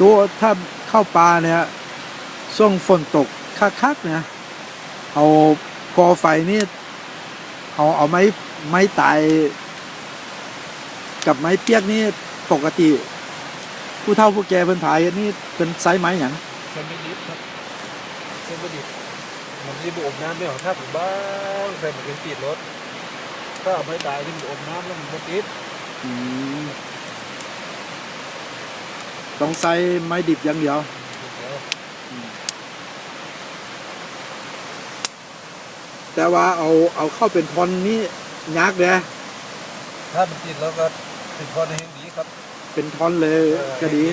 ตัวถ้าเข้าปลาเนี่ยช่วงฝนตกคักๆเนี่ยเอากอไฟนี่เอาเอาไม้ไม้ตายกับไม้เปียกนี่ปกติ ผู้เฒ่าผู้แก่เพิ่นผายนี่เป็นไซส์ไม้หยังเส้นไม่ดิบครับเส้นไม่ดิบมันจะบอบน้ำไม่หรอกถ้าผมบ้างใส่มันเป็นติดรถถ้าเอาไม่ตายที่มันอบน้ำแล้วมันไม่ติดอืม ต้องใส่ไม้ดิบอย่างเดียวเดี๋ยวแต่ว่าเอาเอาเข้าเป็นทอนนี่ยากเลยถ้ามันติดแล้วก็ติดพอในแห่งดีครับ เป็นทอนเลยก็ดี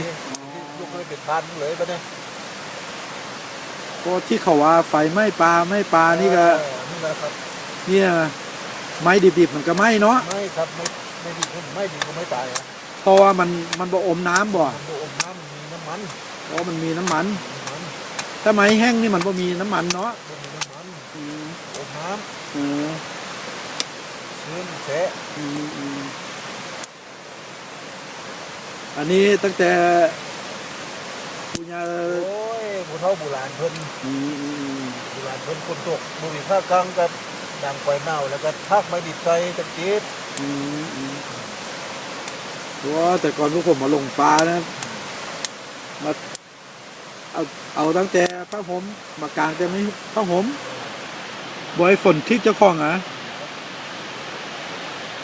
ลูกไม่เป็นพันเลยก็ได้ก็ที่เขาว่าไฟไหม้ปลาไหม้ปลานี่ก็เออนี่แหละครับเนี่ยไม้ดิบๆมันก็ไหม้เนาะไม่ครับไม่ไม่ดีก็ไม่ดีก็ไม่ตายอะเพราะว่ามันมันบ่อมน้ำบ่ มันบ่อบน้ำมันมีน้ำมันเพราะมันมีน้ำมันน้ำมันถ้าไม้แห้งนี่มันบ่มีน้ำมันเนาะบ่มีน้ำมันอืมอบน้อืมำชื้นแสะอืมอืมอันนี้ตั้งแต่ปุญญาโอ้ยผู้เฒ่าโบราณเพิ่นอืมอืมอืมโบราณเพิ่นฝนตกบุรีภาคกลางก็ดังไฟเน่าแล้วก็ทักไม้ดิบใส่ตะกีบอืมอืมว้าแต่ก่อนพวกผมมาลงปลานะ มาเอาเอาตั้งแต่ผ้าห่มมากางแต่ไม่ผ้าห่มบอยฝนทิกเจ้าของอะ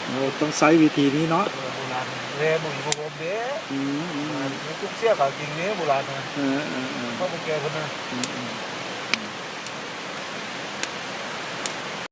โอ้ต้องใช้วิธีนี้เนาะโบราณแร่บุรีพวกผมเด้อืมอืมอืมมันสุกเสียกับจริงเนี้โบราณนะเออเออเออพ่อพวกแกคนนั้นอืมอืม